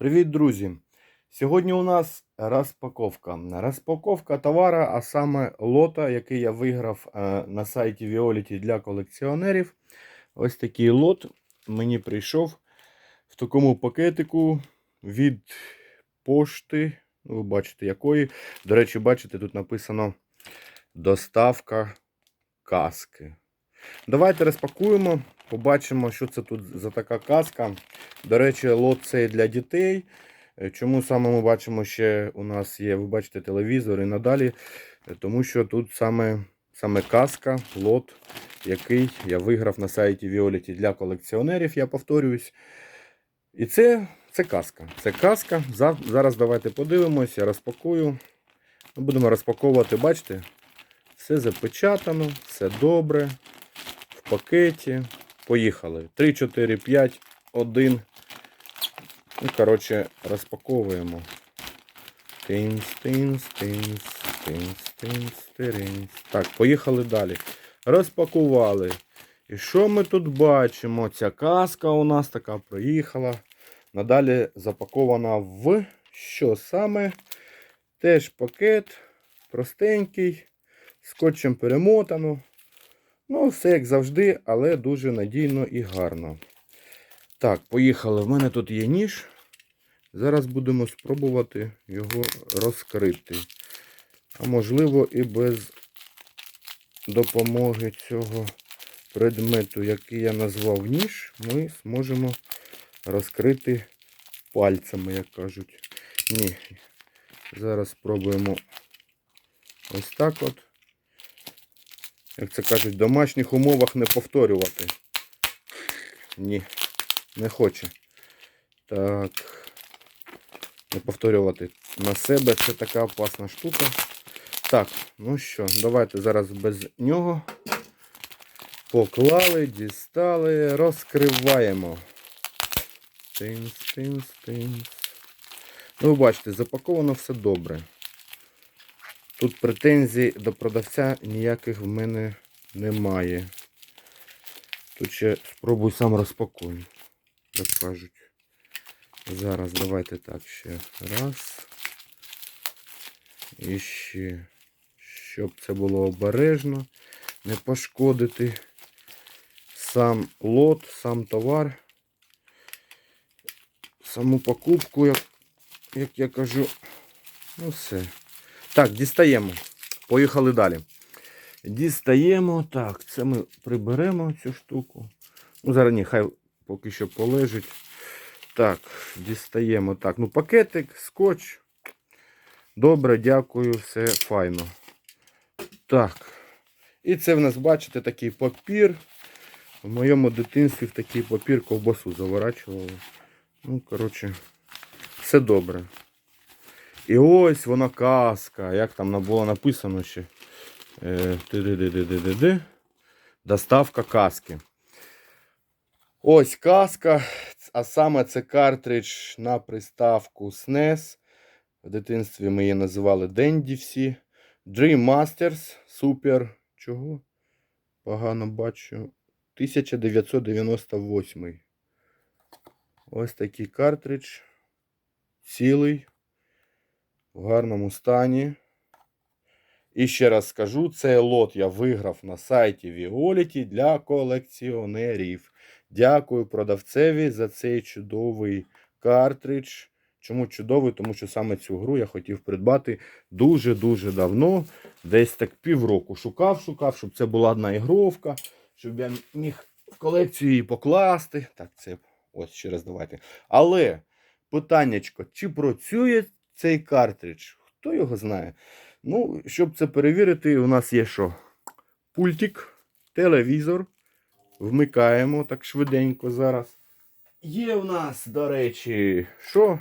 Привіт, друзі! Сьогодні у нас розпаковка. Розпаковка товара, а саме лота, який я виграв е, на сайті Violet для колекціонерів. Ось такий лот мені прийшов в такому пакетику від пошти. Ну, Ви бачите, якої. До речі, бачите, тут написано доставка каски. Давайте розпакуємо, побачимо, що це тут за така каска. До речі, лот цей для дітей. Е, Чому саме ми бачимо, ще у нас є, ви бачите, телевізор і надалі. Е, Тому що тут саме, саме каска, лот, який я виграв на сайті Violet для колекціонерів, я повторююсь. І це, це каска. Це каска. За- Зараз давайте подивимось, я розпакую. Ми будемо розпаковувати, бачите? Все запечатано, все добре. Пакеті. Поїхали. 3, 4, 5, 1. Ну, коротше, розпаковуємо. Тинс, тинс, тинс, тинс, тинс, тиринс. Так, поїхали далі. Розпакували. І що ми тут бачимо? Ця каска у нас така проїхала. Надалі запакована в що саме? Теж пакет простенький, скотчем перемотано. Ну, все як завжди, але дуже надійно і гарно. Так, поїхали. В мене тут є ніж. Зараз будемо спробувати його розкрити. А можливо, і без допомоги цього предмету, який я назвав ніж, ми зможемо розкрити пальцями, як кажуть. Ні. Зараз спробуємо ось так от. Як це кажуть, в домашніх умовах не повторювати. Ні, не хоче. Так. Не повторювати на себе. Це така опасна штука. Так, ну що, давайте зараз без нього. Поклали, дістали, розкриваємо. Тинс, тинс, тинс. Ну, ви бачите, запаковано все добре. Тут претензій до продавця ніяких в мене немає. Тут ще спробуй сам розпакую, як кажуть. Зараз давайте так ще раз. І ще, щоб це було обережно, не пошкодити сам лот, сам товар, саму покупку, як, як я кажу. Ну все. Так, дістаємо. Поїхали далі. Дістаємо. Так, це ми приберемо цю штуку. Ну, зараз ні, хай поки що полежить. Так, дістаємо. Так, ну пакетик, скотч. Добре, дякую, все файно. Так. І це в нас, бачите, такий папір. В моєму дитинстві в такий папір ковбасу заворачували. Ну, коротше, все добре. І ось вона каска. Як там було написано ще. Е. Доставка каски. Ось каска. А саме це картридж на приставку SNES. В дитинстві ми її називали Денді всі. Dream Masters. Супер. Чого? Погано бачу. 1998. Ось такий картридж. Цілий в гарному стані. І ще раз скажу, цей лот я виграв на сайті Violet для колекціонерів. Дякую продавцеві за цей чудовий картридж. Чому чудовий? Тому що саме цю гру я хотів придбати дуже-дуже давно. Десь так півроку шукав, шукав, щоб це була одна ігровка, щоб я міг в колекцію її покласти. Так, це ось ще раз давайте. Але питаннячко, чи працює цей картридж? Хто його знає? Ну, щоб це перевірити, у нас є що? Пультик, телевізор. Вмикаємо так швиденько зараз. Є в нас, до речі, що?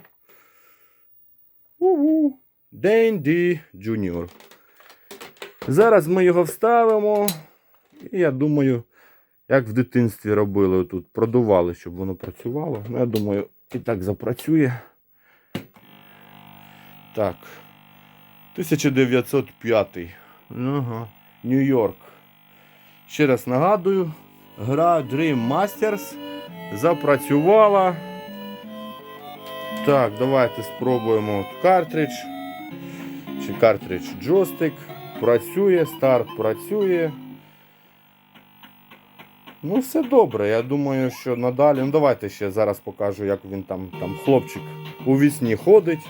У-у. Денді Junior. Зараз ми його вставимо. І я думаю, як в дитинстві робили тут, продували, щоб воно працювало. Ну, я думаю, і так запрацює. Так. 1905. Ага. Нью-Йорк. Ще раз нагадую, гра Dream Masters запрацювала. Так, давайте спробуємо от картридж. Чи картридж джойстик. Працює, старт працює. Ну, все добре. Я думаю, що надалі. Ну, давайте ще зараз покажу, як він там, там хлопчик у вісні ходить.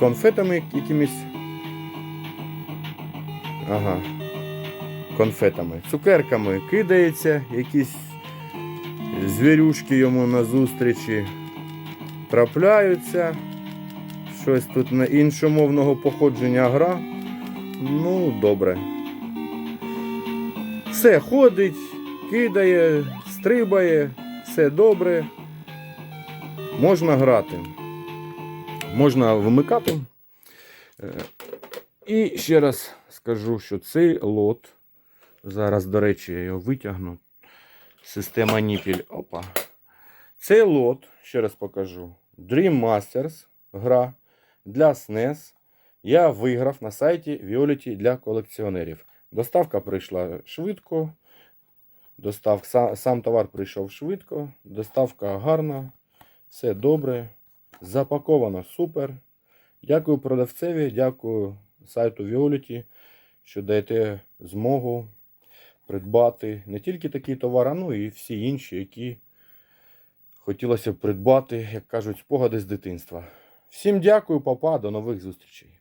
Конфетами якимись. Ага. Конфетами. Цукерками кидається, якісь звірюшки йому назустрічі трапляються. Щось тут на іншомовного походження гра. Ну, добре. Все ходить, кидає, стрибає, все добре. Можна грати. Можна вмикати. Е, І ще раз скажу, що цей лот. Зараз, до речі, я його витягну. Система Ніпіль. Опа. Цей лот, ще раз покажу. Dream Masters гра для SNES. Я виграв на сайті Violet для колекціонерів. Доставка прийшла швидко. Достав, сам, сам товар прийшов швидко. Доставка гарна. Все добре. Запаковано супер. Дякую продавцеві, дякую сайту Violet, що даєте змогу придбати не тільки такі товари, ну і всі інші, які хотілося б придбати, як кажуть, спогади з дитинства. Всім дякую, папа, до нових зустрічей.